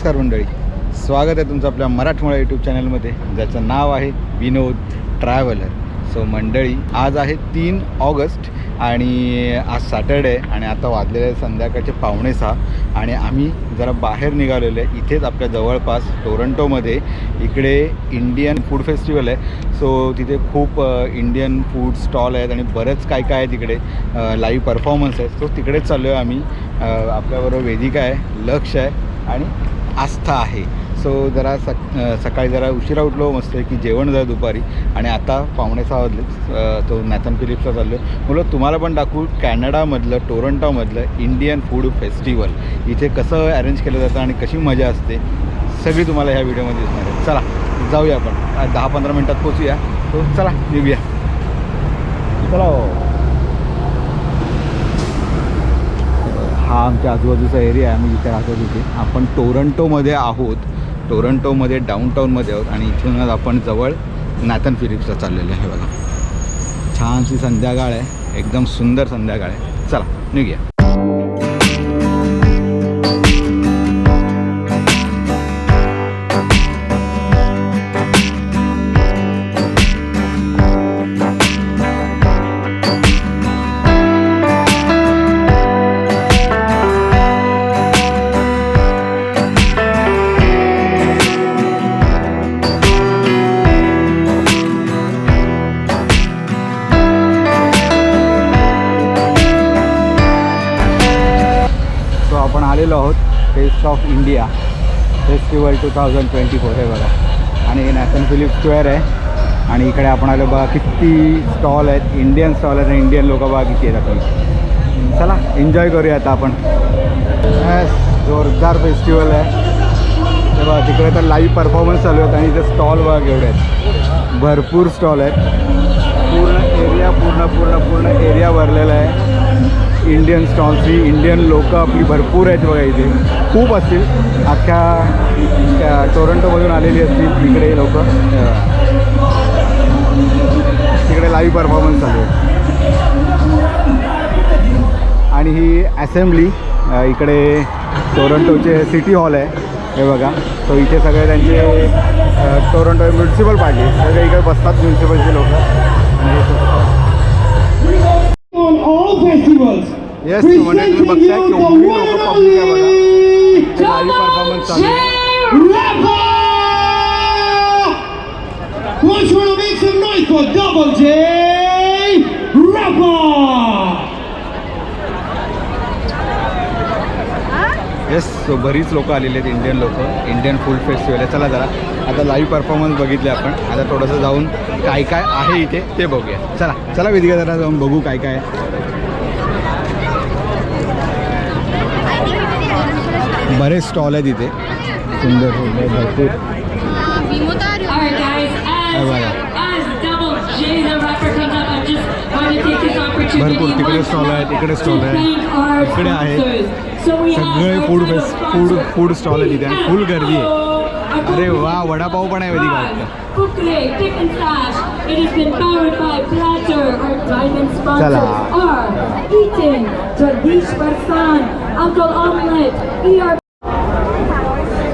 नमस्कार मंडळी. स्वागत आहे तुमचं आपल्या मराठमोळा यूट्यूब चॅनलमध्ये ज्याचं नाव आहे विनोद ट्रॅव्हलर. सो मंडळी आज आहे तीन ऑगस्ट आणि आज सॅटर्डे आहे आणि आता वाजलेले आहे संध्याकाळचे पावणे सहा आणि आम्ही जरा बाहेर निघालेलो आहे. इथेच आपल्या जवळपास टोरंटोमध्ये. इकडे इंडियन फूड फेस्टिवल आहे. सो तिथे खूप इंडियन फूड स्टॉल आहेत आणि बरंच काय काय आहे तिकडे लाईव्ह परफॉर्मन्स आहे. सो तिकडेच चाललो आहे आम्ही आपल्याबरोबर वेदिका आहे लक्ष आहे आणि आस्था आहे. सो जरा सक सकाळी जरा उशिरा उठलो मस्त की जेवण झालं दुपारी. आणि आता पावणे सहा वाजले तो नॅथन फिलिप्सचा चाललो आहे मुलं तुम्हाला पण दाखवू कॅनडामधलं टोरंटोमधलं इंडियन फूड फेस्टिवल इथे कसं अरेंज केलं जातं आणि कशी मजा असते सगळी तुम्हाला ह्या व्हिडिओमध्ये दिसणार आहे. चला जाऊया आपण. दहा पंधरा मिनटात पोचूया तो चला निघूया. चला हो. हा आमच्या आजूबाजूचा एरिया आहे आम्ही जिथे राहतो तिथे. आपण टोरंटोमध्ये आहोत. टोरंटोमध्ये डाऊनटाऊनमध्ये आहोत आणि इथूनच आपण जवळ नॅथन फिलिप्सला चाललेलं आहे बघा. छानशी संध्याकाळ आहे. एकदम सुंदर संध्याकाळ आहे. चला निघूया. Taste of India festival two thousand twenty four हे बघा. आणि हे नॅशन फिलिप स्क्वेअर आहे. आणि इकडे आपण आलो बघा किती स्टॉल आहेत. इंडियन स्टॉल आहेत आणि इंडियन लोक बघा किती आहेत आपण. चला एन्जॉय करूया आता आपण. जोरदार फेस्टिवल आहे. तर बघा तिकडे तर लाईव्ह परफॉर्मन्स चालू आहेत आणि इथे स्टॉल बघा एवढे आहेत. भरपूर स्टॉल आहेत. पूर्ण एरिया पूर्ण पूर्ण पूर्ण एरिया भरलेला आहे. इंडियन स्टॉल्सची इंडियन लोकं आपली भरपूर आहेत बघा इथे. खूप असतील. अख्ख्या टोरंटोमधून आलेली असतील इकडे लोक. तिकडे लाईव्ह परफॉर्मन्स चालू आहे. आणि ही असेंब्ली इकडे टोरंटोचे सिटी हॉल आहे. हे बघा. सो इथे सगळे त्यांचे टोरंटो म्युन्सिपल पार्टी सगळे इकडे बसतात म्युन्सिपलचे लोक. Yes, म्हणजे तुम्ही बघताय केवढी लोकं public आहे बघा. live performance चालू! Once wanna make some noise for Double J Rapper! Yes so बरीच लोकं आलेली आहेत इंडियन लोक इंडियन फूड फेस्टिवल आहे चला जरा आता लाईव्ह परफॉर्मन्स बघितले आपण आता थोडंसं जाऊन काय काय आहे इथे ते बघूया चला चला वेदिका जरा जाऊन बघू काय काय आहे बरेच स्टॉल आहेत इथे सुंदर सुंदर भरपूर Alright guys, Oh, as, wow. as Double J the rapper comes up, I just want to take this opportunity भरपूर तिकडे once stall more आहेत, इकडे to stall आहे. thank our इकडे आहे. sponsors. So we have सगळे our food title fest food sponsor, food stall आहे तिथे आणि फुल गर्दी आहे PFO, अरे वा वडापाव पण आहे वेदिका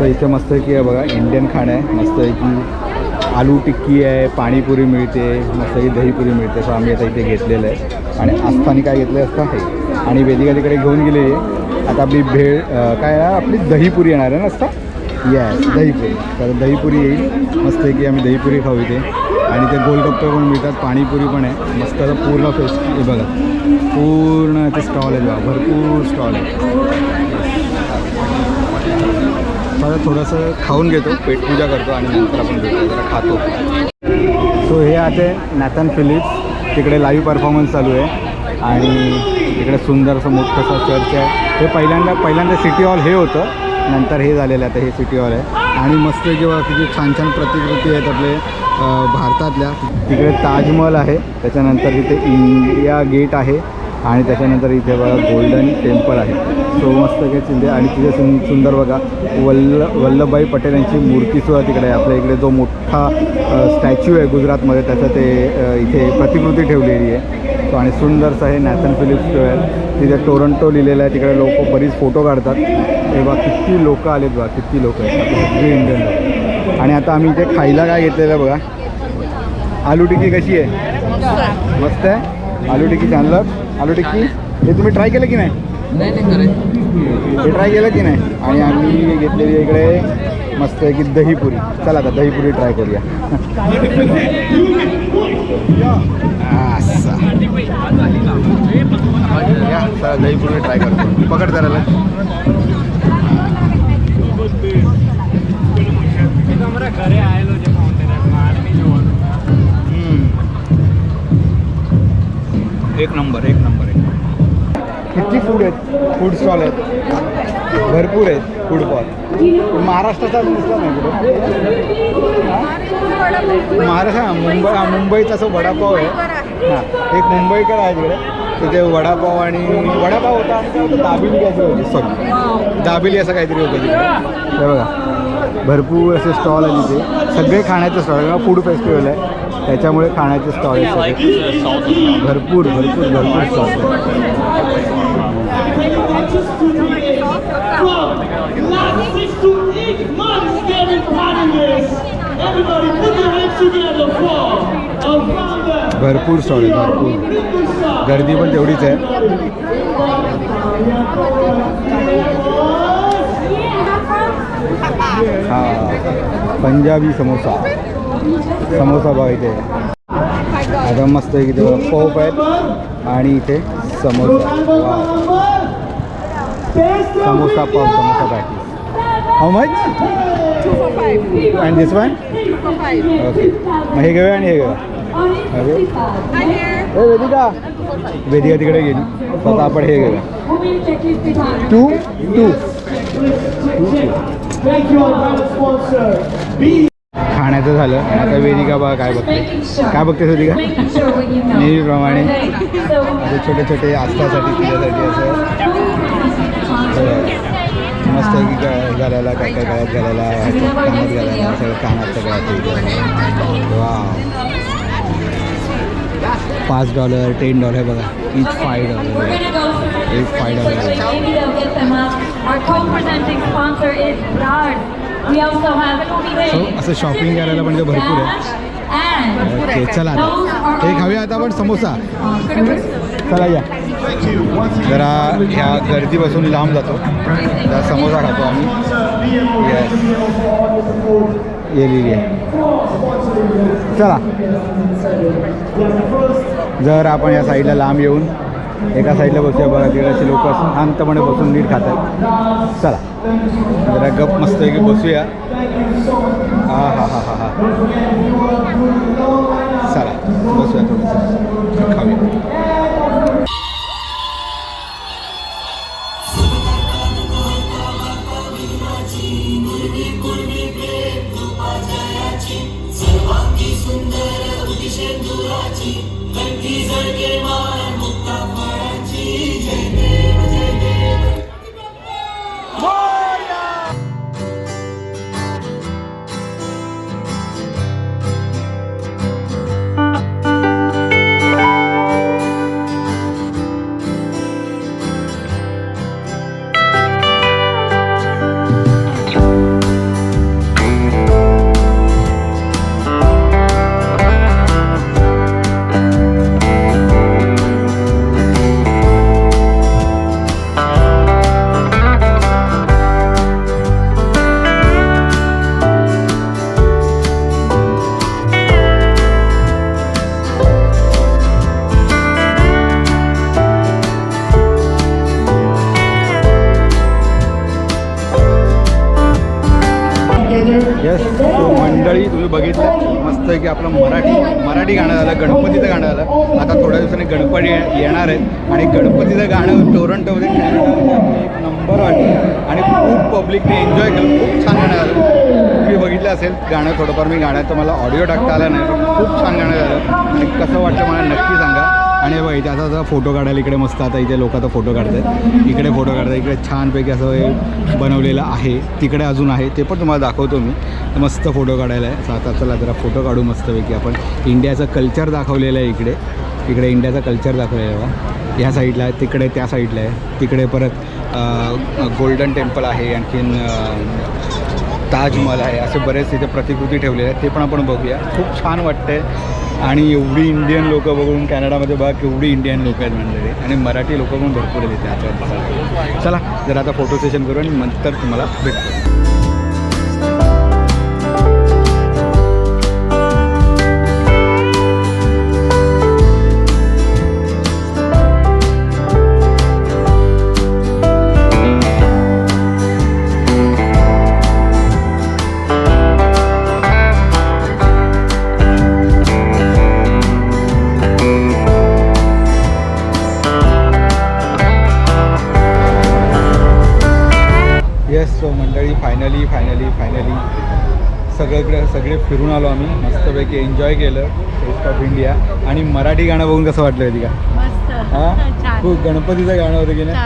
तर इथे मस्त की आहे बघा इंडियन खाणं आहे. मस्त की आलू टिक्की आहे पाणीपुरी मिळते मस्त की दहीपुरी मिळते. सो आम्ही आता इथे घेतलेलं आहे. आणि आस्थानी काय घेतलं असतं हे आणि वेदिका तिकडे घेऊन गेले आता आपली भेळ काय आहे? आपली दहीपुरी येणार आहे ना असता या दहीपुरी. तर दहीपुरी येईल. मस्त की आम्ही दहीपुरी खाऊ इथे. आणि ते गोलगप्पे पण मिळतात पाणीपुरी पण आहे. मस्त पूर्ण फेस्ट बघा. पूर्ण ते स्टॉल आहे बघा. भरपूर स्टॉल आहे. माझं थोडंसं खाऊन घेतो पेटपूजा करतो आणि नंतर आपण जरा खातो. सो हे आहे नॅथन फिलिप्स तिकडे लाईव्ह परफॉर्मन्स चालू आहे. आणि इकडे सुंदर असं मोठंसं चर्च आहे. हे पहिल्यांदा पहिल्यांदा सिटी हॉल हे होतं. नंतर हे झालेलं आहे आता हे सिटी हॉल आहे. आणि मस्त जेव्हा तिथे छान छान प्रतिकृती आहेत आपले भारतातल्या. तिकडे ताजमहल आहे. त्याच्यानंतर तिथे इंडिया गेट आहे. आणि त्याच्यानंतर इथे बघा गोल्डन टेम्पल आहे. सो मस्त चिंदे आणि तिथे सुं सुंदर बघा वल्ल वल्लभभाई पटेल यांची मूर्तीसुद्धा तिकडे आहे. आपल्या इकडे जो मोठा स्टॅच्यू आहे गुजरातमध्ये त्याचं ते इथे प्रतिकृती ठेवलेली आहे. सो आणि सुंदरसं हे नॅथन फिलिप्स आहे तिथे टोरंटो लिहिलेलं आहे. तिकडे लोक बरीच फोटो काढतात. हे बा किती लोक आलेत बा किती लोक आहेत. सगळे इंडियन लोक आणि आता आम्ही इथे खायला काय घेतलेलं आहे बघा. आलू टिक्की कशी आहे? मस्त आहे. आलू टिक्की छानलं आलू टिक्की हे तुम्ही ट्राय केलं की नाही? हे ट्राय केलं की नाही? आणि आम्ही घेतलेली इकडे मस्त आहे की दहीपुरी. चला आता दहीपुरी ट्राय करूया. असं. या, चला दहीपुरी ट्राय करतो. पकड करायला एक नंबर एक किती फूड आहेत? फूड स्टॉल आहेत. भरपूर आहेत फूड स्टॉल महाराष्ट्राचा दिसला नाही कुठे? महाराष्ट्र हां, मुंबई मुंबईचा असं वडापाव आहे. हां एक मुंबईकर आहे तिकडे. तिथे वडापाव आणि वडापाव होता आणि काय होतं दाबिली काहीतरी होती. सॉरी दाबिली असं काहीतरी होतं तिथे हे बघा भरपूर असे स्टॉल आहे तिथे सगळे खाण्याचे स्टॉल आहे फूड फेस्टिवल आहे. त्याच्यामुळे खाण्याचे स्टॉल भरपूर भरपूर भरपूर स्टॉल भरपूर सॉरी भरपूर. गर्दी पण तेवढीच आहे. हा पंजाबी समोसा. समोसा भाव इथे. आहे आता मस्त आहे की तेव्हा पोप आहेत. आणि इथे समोसा. वा. Samosa pav samosa patties how much and this one okay मग हे घेऊया आणि हे घेऊया. अरे. ए वेदिका. वेदिका तिकडे गेली स्वतः आपण हे घेऊया. टू टू टू झालं. आता वेदिका बघा काय बघते. काय बघतेस वेदिका? नेहमीप्रमाणे. असे छोटे छोटे आस्थासाठी तिच्यासाठी असं. मस्त आहे की काय घालायला काय काय गळ्यात घालायला कानात घालायला सगळं कानात सगळ्यात वा पाच डॉलर टेन डॉलर बघा. इच फाय डॉलर gonna एक फाय डॉलर So, असं shopping करायला म्हणजे भरपूर आहे. ओके चला आता. हे खाऊया आता आपण समोसा. चला या. जरा ह्या गर्दीपासून लांब जातो. जरा समोसा खातो आम्ही. येस येलेली आहे. चला. जर आपण या साईडला लांब येऊन एका साईडला बसूया बघा तिकडे असे लोक शांतपणे बसून नीट खातात. चला. जरा गप मस्त आहे की बसूया. हा हा हा हा हा. की आपलं मराठी मराठी गाणं झालं गणपतीचं गाणं झालं. आता थोड्या दिवसांनी गणपती येणार आहेत. आणि गणपतीचं गाणं टोरंटोमध्ये एक नंबर वाटलं आणि खूप पब्लिकने एन्जॉय केलं. खूप छान गाणं झालं. तुम्ही बघितलं असेल गाणं थोडंफार मी गाण्याचं मला ऑडिओ टाकता आला नाही. पण खूप छान गाणं झालं. आणि कसं वाटलं मला नक्की सांगा. आणि हे बघा इथे आता आता फोटो काढायला इकडे मस्त आता इथे लोक आता फोटो काढतात. इकडे फोटो काढतात. इकडे छानपैकी असं हे बनवलेलं आहे. तिकडे अजून आहे. ते पण तुम्हाला दाखवतो मी. मस्त फोटो काढायला आहे. आता चला जरा फोटो काढू मस्तपैकी आपण. इंडियाचं कल्चर दाखवलेलं आहे इकडे. इकडे इंडियाचा कल्चर दाखवलेला आहे ह्या साईडला आहे. तिकडे त्या साईडला आहे. तिकडे परत गोल्डन टेम्पल आहे. आणखीन ताजमहल आहे. असे बरेच तिथे प्रतिकृती ठेवलेले आहेत. ते पण आपण बघूया. खूप छान वाटतं आहे आणि एवढी इंडियन लोक बघून कॅनडामध्ये बघा केवढी इंडियन लोक आहेत म्हणजे आणि मराठी लोक पण भरपूर आहेत तिथे चला जर आता फोटो सेशन करू आणि नंतर तुम्हाला भेटतो फायनली फायनली फायनली सगळीकडे सगळे फिरून आलो आम्ही. मस्तपैकी एन्जॉय केलं टेस्ट ऑफ इंडिया आणि मराठी गाणं बघून कसं वाटलं होती का? मस्त. हां? खूप गणपतीचं गाणं होतं की नाही?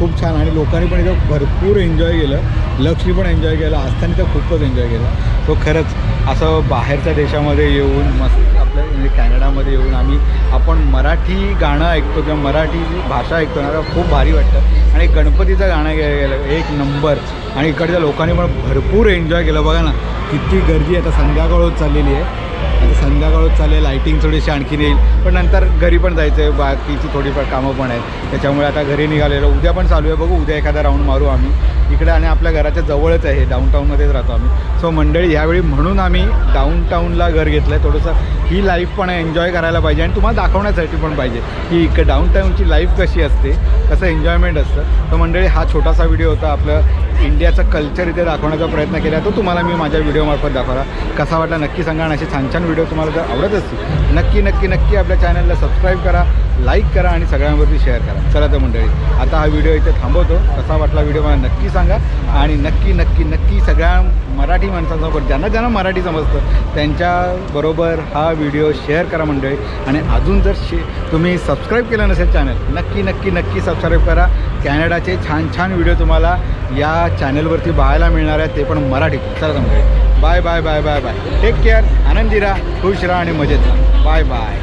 खूप छान. आणि लोकांनी पण इथं भरपूर एन्जॉय केलं. लक्ष्मी पण एन्जॉय केलं. आस्थाने तर खूपच एन्जॉय केला. तो खरंच असं बाहेरच्या देशामध्ये येऊन मस्त आपल्या म्हणजे कॅनडामध्ये येऊन आम्ही आपण मराठी गाणं ऐकतो किंवा मराठी भाषा ऐकतो ना खूप भारी वाटतं. आणि गणपतीचं गाणं गेलं एक नंबर. आणि इकडच्या लोकांनी पण भरपूर एन्जॉय केलं. बघा ना किती गर्दी आता संध्याकाळ होत चाललेली आहे. आता संध्याकाळ चालेल लायटिंग थोडीशी आणखीन येईल. पण नंतर घरी पण जायचं आहे बाकीची थोडीफार कामं पण आहेत. त्याच्यामुळे आता घरी निघालेलो. उद्या पण चालू आहे बघू उद्या एखादा राऊंड मारू आम्ही. इकडे आणि आपल्या घराच्या जवळच आहे डाऊनटाऊनमध्येच राहतो आम्ही. सो मंडळी ह्यावेळी म्हणून आम्ही डाऊनटाऊनला घर घेतलं आहे थोडंसं ही लाईफ पण एन्जॉय करायला पाहिजे आणि तुम्हाला दाखवण्यासाठी पण पाहिजे की इकडे डाऊनटाऊनची लाईफ कशी असते कसं एन्जॉयमेंट असतं. तर मंडळी हा छोटासा व्हिडिओ होता आपलं. इंडियाचं कल्चर इथे दाखवण्याचा प्रयत्न केला तो तुम्हाला मी माझ्या व्हिडिओमार्फत दाखवला. कसा वाटला नक्की सांगा आणि असे छान छान व्हिडिओ तुम्हाला जर आवडत असतील नक्की नक्की नक्की आपल्या चॅनलला सबस्क्राईब करा लाईक करा आणि सगळ्यांवरती शेअर करा. चला तर मंडळी आता हा व्हिडिओ इथे थांबवतो. कसा वाटला व्हिडिओ मला नक्की सांगा आणि नक्की नक्की नक्की सगळ्या मराठी माणसांसोबत ज्यांना ज्यांना मराठी समजतं त्यांच्याबरोबर हा व्हिडिओ शेअर करा मंडळी. आणि अजून जर शे तुम्ही सबस्क्राईब केलं नसेल चॅनल नक्की नक्की नक्की सबस्क्राईब करा. कॅनडाचे छान छान व्हिडिओ तुम्हाला या चॅनलवरती पाहायला मिळणार आहेत. ते पण मराठीत. चला तर bye bye bye bye bye take care आनंदी राहा खुश राहा आणि मजेत राहा. Bye bye